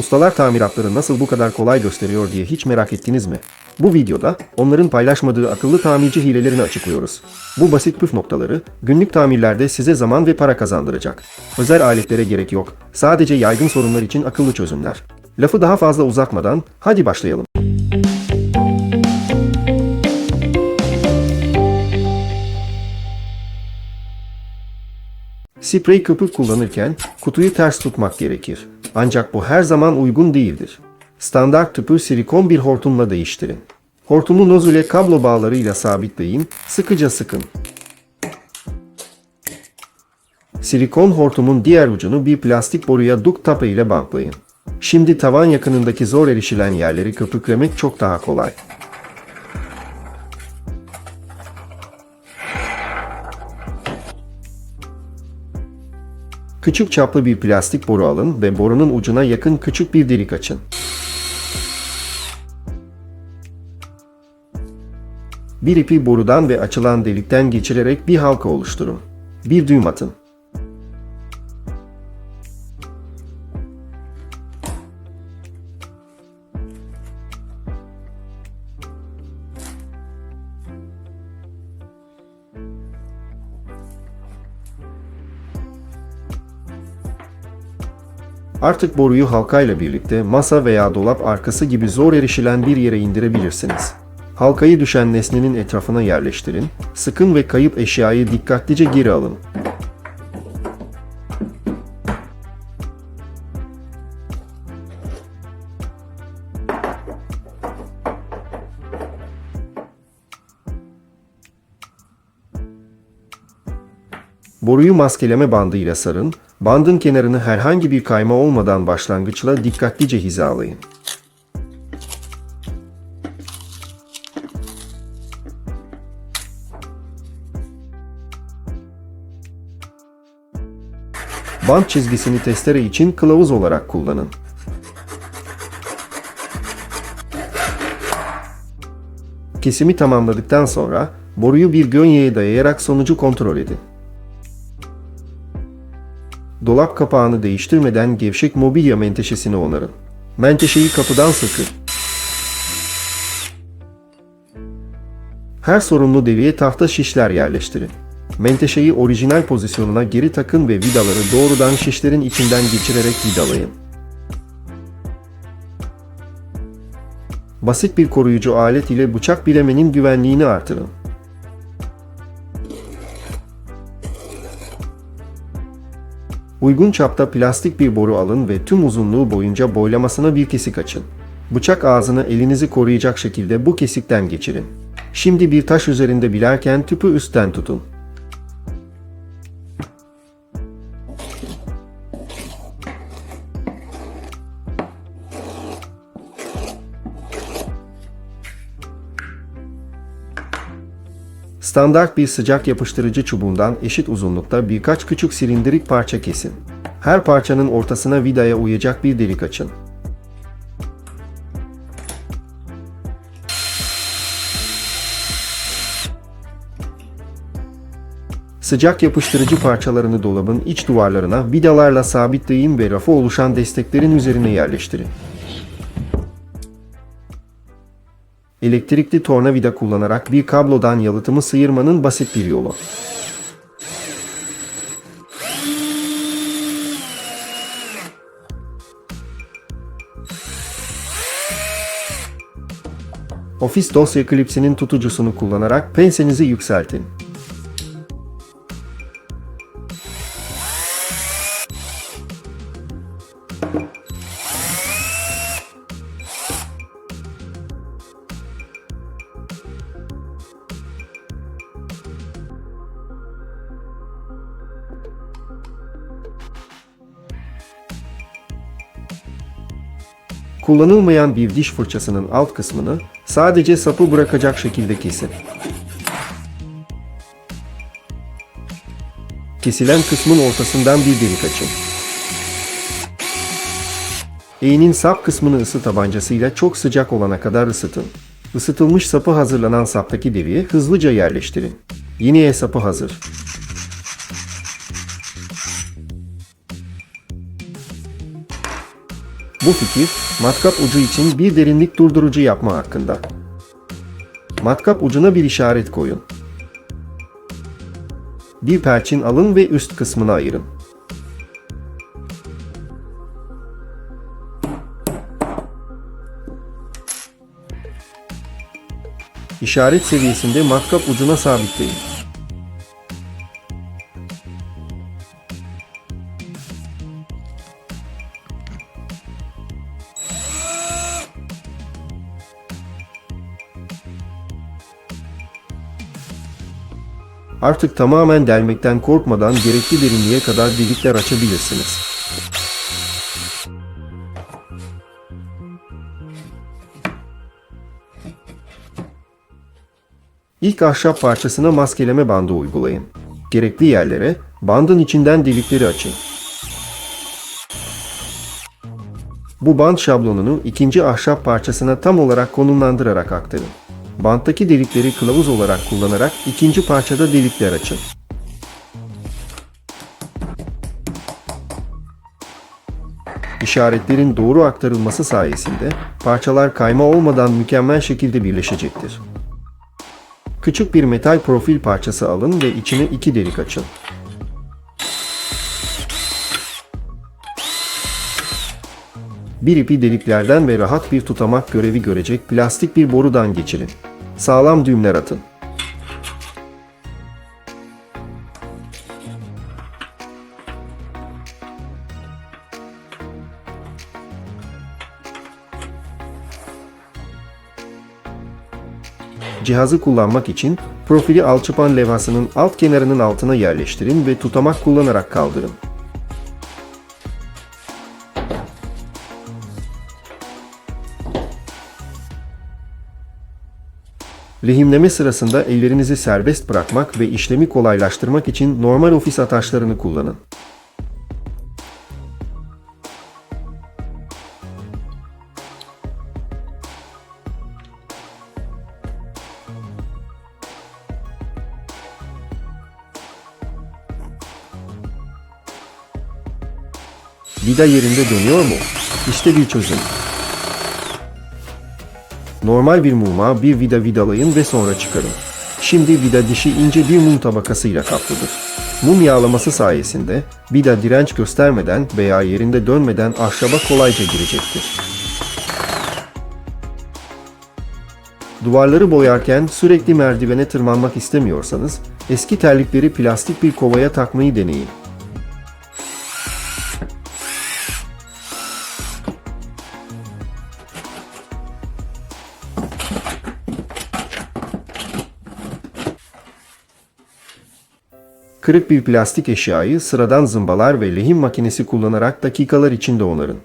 Ustalar tamiratları nasıl bu kadar kolay gösteriyor diye hiç merak ettiniz mi? Bu videoda onların paylaşmadığı akıllı tamirci hilelerini açıklıyoruz. Bu basit püf noktaları günlük tamirlerde size zaman ve para kazandıracak. Özel aletlere gerek yok. Sadece yaygın sorunlar için akıllı çözümler. Lafı daha fazla uzatmadan hadi başlayalım. Sprey köpük kullanırken kutuyu ters tutmak gerekir. Ancak bu her zaman uygun değildir. Standart tüpü silikon bir hortumla değiştirin. Hortumu nozüle kablo bağlarıyla sabitleyin, sıkıca sıkın. Silikon hortumun diğer ucunu bir plastik boruya duk tape ile bantlayın. Şimdi tavan yakınındaki zor erişilen yerleri köpüklemek çok daha kolay. Küçük çaplı bir plastik boru alın ve borunun ucuna yakın küçük bir delik açın. Bir ipi borudan ve açılan delikten geçirerek bir halka oluşturun. Bir düğüm atın. Artık boruyu halkayla birlikte masa veya dolap arkası gibi zor erişilen bir yere indirebilirsiniz. Halkayı düşen nesnenin etrafına yerleştirin, sıkın ve kayıp eşyayı dikkatlice geri alın. Boruyu maskeleme bandıyla sarın, bandın kenarını herhangi bir kayma olmadan başlangıçla dikkatlice hizalayın. Bant çizgisini testere için kılavuz olarak kullanın. Kesimi tamamladıktan sonra boruyu bir gönyeye dayayarak sonucu kontrol edin. Dolap kapağını değiştirmeden gevşek mobilya menteşesini onarın. Menteşeyi kapıdan sıkın. Her sorunlu deliğe tahta şişler yerleştirin. Menteşeyi orijinal pozisyonuna geri takın ve vidaları doğrudan şişlerin içinden geçirerek vidalayın. Basit bir koruyucu alet ile bıçak bilemenin güvenliğini artırın. Uygun çapta plastik bir boru alın ve tüm uzunluğu boyunca boylamasına bir kesik açın. Bıçak ağzını elinizi koruyacak şekilde bu kesikten geçirin. Şimdi bir taş üzerinde bilerken tüpü üstten tutun. Standart bir sıcak yapıştırıcı çubuğundan eşit uzunlukta birkaç küçük silindirik parça kesin. Her parçanın ortasına vidaya uyacak bir delik açın. Sıcak yapıştırıcı parçalarını dolabın iç duvarlarına vidalarla sabitleyin ve rafa oluşan desteklerin üzerine yerleştirin. Elektrikli tornavida kullanarak bir kablodan yalıtımı sıyırmanın basit bir yolu. Ofis dosya klipsinin tutucusunu kullanarak pensenizi yükseltin. Kullanılmayan bir diş fırçasının alt kısmını sadece sapı bırakacak şekilde kesin. Kesilen kısmın ortasından bir delik açın. Eğinin sap kısmını ısı tabancasıyla çok sıcak olana kadar ısıtın. Isıtılmış sapı hazırlanan saptaki deliğe hızlıca yerleştirin. Yeni sapı hazır. Bu fikir, matkap ucu için bir derinlik durdurucu yapma hakkında. Matkap ucuna bir işaret koyun. Bir perçin alın ve üst kısmını ayırın. İşaret seviyesinde matkap ucuna sabitleyin. Artık tamamen delmekten korkmadan gerekli derinliğe kadar delikler açabilirsiniz. İlk ahşap parçasına maskeleme bandı uygulayın. Gerekli yerlere bandın içinden delikleri açın. Bu band şablonunu ikinci ahşap parçasına tam olarak konumlandırarak aktarın. Banttaki delikleri kılavuz olarak kullanarak ikinci parçada delikler açın. İşaretlerin doğru aktarılması sayesinde parçalar kayma olmadan mükemmel şekilde birleşecektir. Küçük bir metal profil parçası alın ve içine iki delik açın. Bir ipi deliklerden ve rahat bir tutamak görevi görecek plastik bir borudan geçirin. Sağlam düğümler atın. Cihazı kullanmak için profili alçıpan levhasının alt kenarının altına yerleştirin ve tutamak kullanarak kaldırın. Lehimleme sırasında ellerinizi serbest bırakmak ve işlemi kolaylaştırmak için normal ofis ataşlarını kullanın. Vida yerinde dönüyor mu? İşte bir çözüm. Normal bir muma bir vida vidalayın ve sonra çıkarın. Şimdi vida dişi ince bir mum tabakasıyla kaplıdır. Mum yağlaması sayesinde vida direnç göstermeden veya yerinde dönmeden ahşaba kolayca girecektir. Duvarları boyarken sürekli merdivene tırmanmak istemiyorsanız eski terlikleri plastik bir kovaya takmayı deneyin. Kırık bir plastik eşyayı sıradan zımbalar ve lehim makinesi kullanarak dakikalar içinde onarın.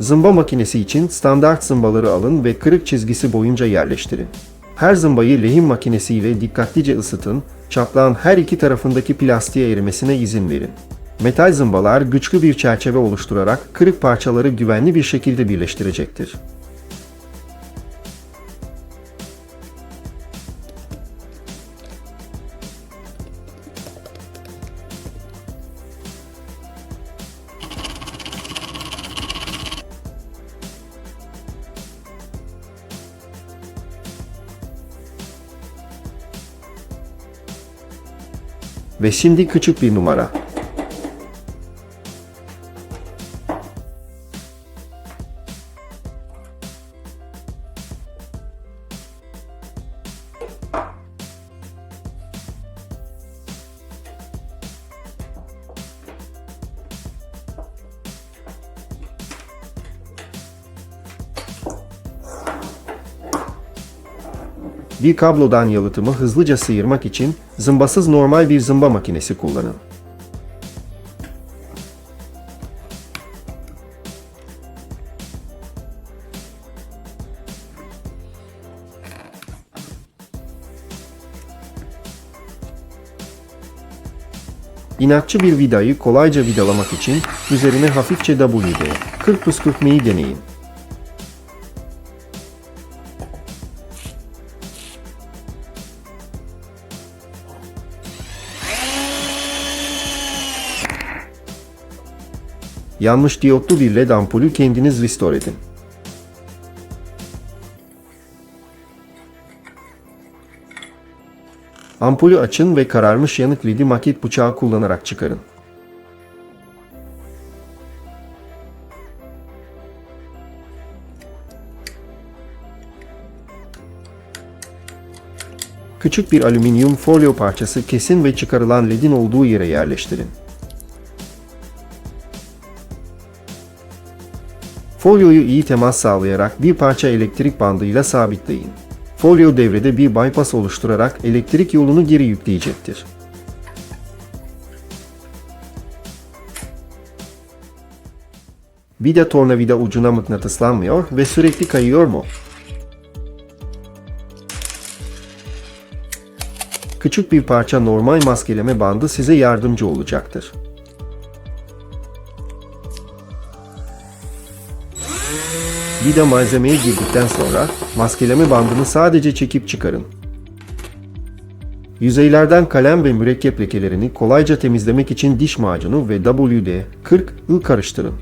Zımba makinesi için standart zımbaları alın ve kırık çizgisi boyunca yerleştirin. Her zımbayı lehim makinesiyle dikkatlice ısıtın, çatlağın her iki tarafındaki plastiğe erimesine izin verin. Metal zımbalar güçlü bir çerçeve oluşturarak kırık parçaları güvenli bir şekilde birleştirecektir. Ve şimdi küçük bir numara. Bir kablodan yalıtımı hızlıca sıyırmak için zımbasız normal bir zımba makinesi kullanın. İnatçı bir vidayı kolayca vidalamak için üzerine hafifçe WD 40 püskürtmeyi deneyin. Yanmış diyotlu bir led ampulü kendiniz restore edin. Ampulü açın ve kararmış yanık ledi maket bıçağı kullanarak çıkarın. Küçük bir alüminyum folyo parçası kesin ve çıkarılan ledin olduğu yere yerleştirin. Folyoyu iyi temas sağlayarak bir parça elektrik bandıyla sabitleyin. Folyo devrede bir bypass oluşturarak elektrik yolunu geri yükleyecektir. Vida tornavida ucuna mıknatıslanmıyor ve sürekli kayıyor mu? Küçük bir parça normal maskeleme bandı size yardımcı olacaktır. Vida malzemeye girdikten sonra maskeleme bandını sadece çekip çıkarın. Yüzeylerden kalem ve mürekkep lekelerini kolayca temizlemek için diş macunu ve WD-40 ı karıştırın.